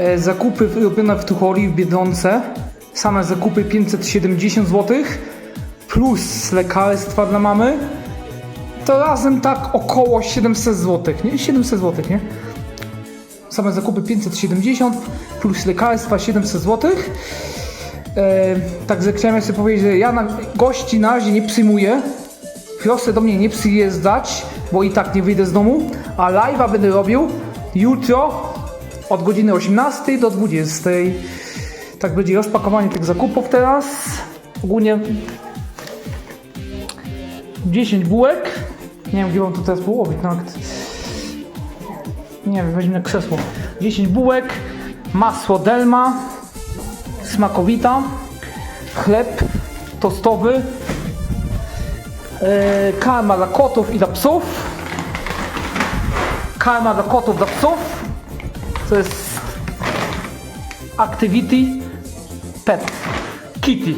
E, Zakupy robione w Tucholi w Biedronce. Same zakupy 570 zł. Plus lekarstwa dla mamy. To razem tak około 700 zł, nie? 700 zł, nie? Same zakupy 570 plus lekarstwa 700 zł. Także chciałem sobie powiedzieć, że ja na, gości na razie nie przyjmuję. Proszę do mnie nie przyjeżdżać, bo i tak nie wyjdę z domu. A live'a będę robił jutro od godziny 18 do 20. Tak będzie rozpakowanie tych zakupów teraz. Ogólnie 10 bułek. Nie wiem, gdzie mam to teraz połowić. Nawet. Nie wiem, weźmie krzesło. 10 bułek, masło Delma, smakowita, chleb tostowy, yy, karma dla kotów i dla psów, karma dla kotów dla psów, to jest Activity Pet Kitty.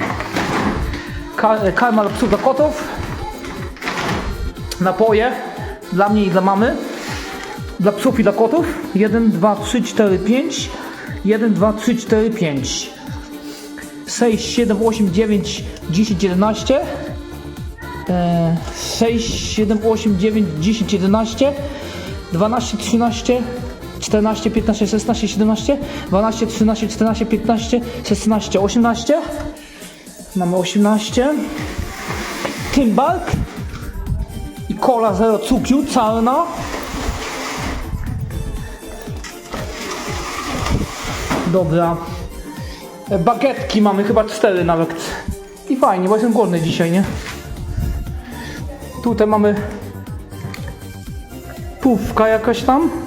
Ka- Karma dla psów dla kotów, napoje dla mnie i dla mamy dla psów i dla kotów. 1, 2, 3, 4, 5. 1, 2, 3, 4, 5. 6, 7, 8, 9, 10, 11. E, 6, 7, 8, 9, 10, 11. 12, 13, 14, 15, 16, 17. 12, 13, 14, 15, 16, 18. Mamy 18. Timbark i cola zero cukru, czarna. Dobra. E, Bagietki mamy chyba cztery nawet. I fajnie, bo jestem głodny dzisiaj, nie? Tutaj mamy pówka jakaś tam.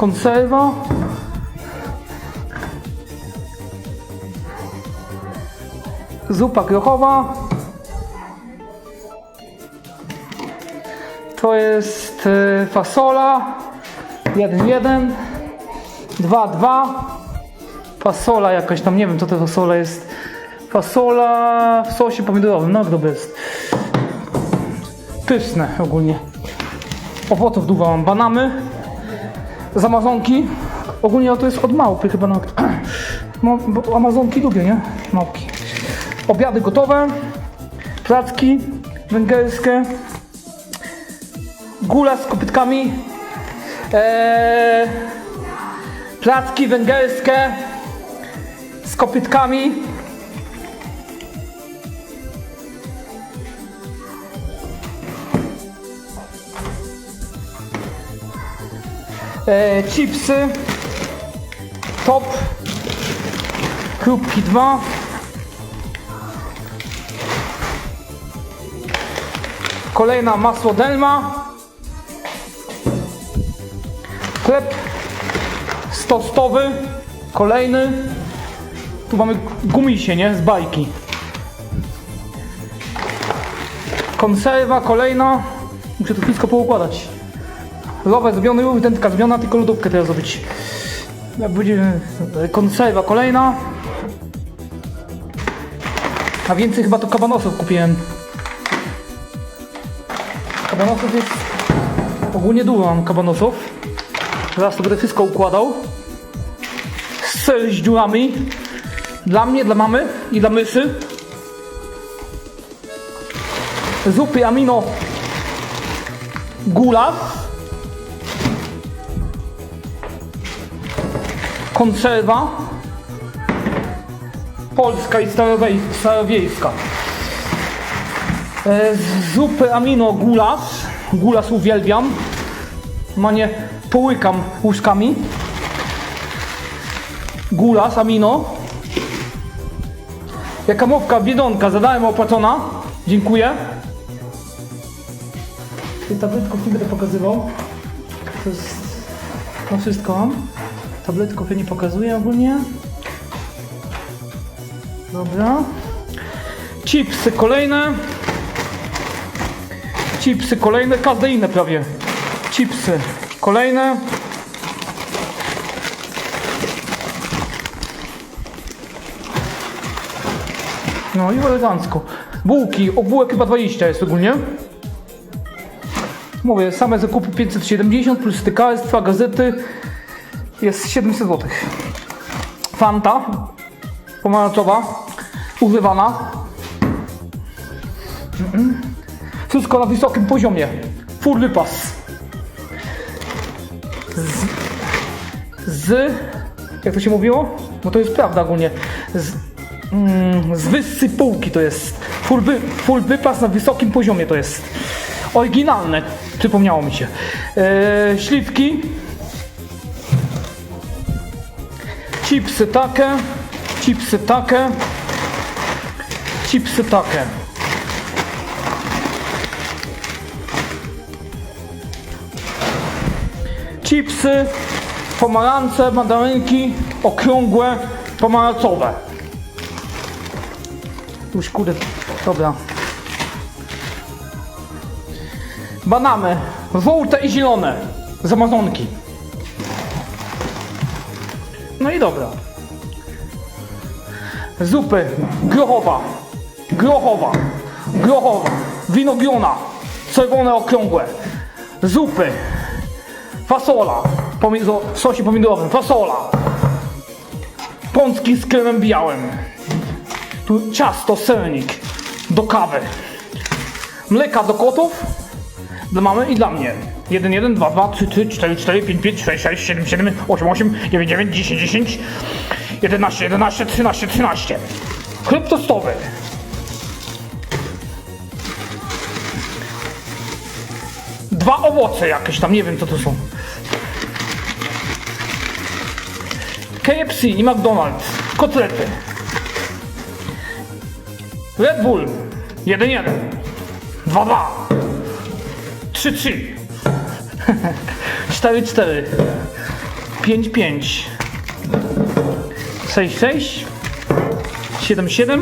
Konserwa. Zupa grochowa. To jest e, fasola. 1-1. 2-2 fasola jakaś tam, nie wiem co to fasola jest. Fasola w sosie pomidorowym, no to jest. Pyszne ogólnie. Owoców dużo mam, banany, z Amazonki. Ogólnie to jest od małpy chyba. No, Amazonki lubię, nie? Małpki. Obiady gotowe, placki węgierskie, gula z kopytkami, eee, placki węgierskie z kopytkami. E, chipsy. Top. Krupki 2. Kolejna masło Delma. Chleb stostowy. Kolejny. Tu mamy gumisie, nie? Z bajki. Konserwa kolejna. Muszę to wszystko poukładać. Lowę zrobiony, już dentka zrobiona, tylko lodówkę teraz zrobić. Będzie e, konserwa kolejna. A więcej chyba to kabanosów kupiłem. Kabanosów jest ogólnie dużo mam kabanosów. Zaraz to będę wszystko układał. Ser z dziurami. Dla mnie, dla mamy i dla mysy. Zupy amino gula. Konserwa. Polska i starowiejska. E, zupy amino gulas. Gulas uwielbiam. No nie połykam łyżkami. Gulas amino. Jaka mówka, biedonka, zadałem opłacona. Dziękuję. Tej tabletków nie będę pokazywał. To jest... No wszystko mam. Tabletków ja nie pokazuję ogólnie. Dobra. Chipsy kolejne. Chipsy kolejne, każde inne prawie. Chipsy kolejne. No i elegancko. Bułki, o bułek chyba 20 jest ogólnie. Mówię, same zakupy 570 plus stykarstwa, gazety jest 700 zł. Fanta pomarańczowa, używana. Wszystko na wysokim poziomie. Full wypas. Z, z... Jak to się mówiło? No to jest prawda ogólnie. Z, mm, z wyższej półki to jest. Full, wy, full wypas na wysokim poziomie to jest. Oryginalne, przypomniało mi się. E, śliwki. Chipsy takie. Chipsy takie. Chipsy takie. Chipsy, pomarańcze, mandarynki, okrągłe, pomarańczowe. Już kurde, dobra. Banany, żółte i zielone, z Amazonki. No i dobra. Zupy, grochowa, grochowa, grochowa, winogrona, czerwone okrągłe. Zupy, fasola, pomidor, w sosie pomidorowym, fasola. Pączki z kremem białym. Tu ciasto, sernik do kawy. Mleka do kotów dla mamy i dla mnie. 1, 1, 2, 2, 3, 3, 4, 4, 5, 5, 6, 6, 7, 7, 8, 8, 9, 9, 10, 10, 11, 11, 13, 13. Chleb tostowy. Dwa owoce jakieś tam, nie wiem co to są. KFC i McDonald's. Kotlety. Red Bull. 1-1. 2-2. 3-3. 4-4. 5-5. 6-6. 7-7.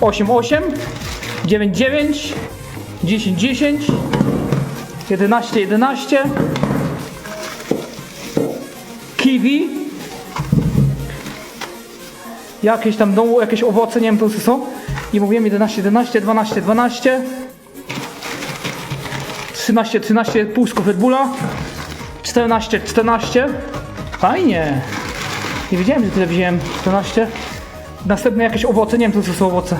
8-8. 9-9. 10-10. 11-11. Kiwi. Jakieś tam domu, jakieś owoce, nie wiem to są. I mówiłem 11, 11, 12, 12. 13, 13, półsko Red Bulla. 14, 14. Fajnie. Nie wiedziałem, że tyle wziąłem. 14. Następne jakieś owoce, nie wiem co to są owoce.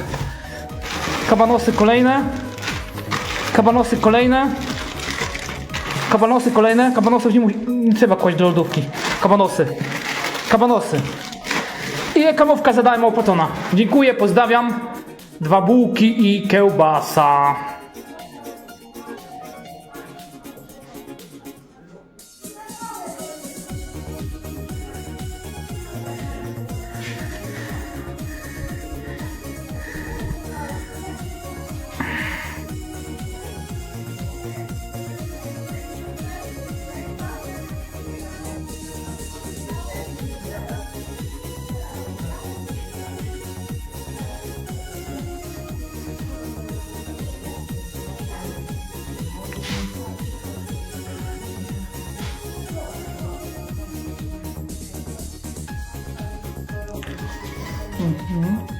Kabanosy kolejne. Kabanosy kolejne. Kabanosy kolejne. Kabanosów nie, nie trzeba kłaść do lodówki. Kabanosy. Kabanosy. I reklamówka za darmo opłacona. Dziękuję, pozdrawiam. Dwa bułki i kiełbasa. 嗯。哼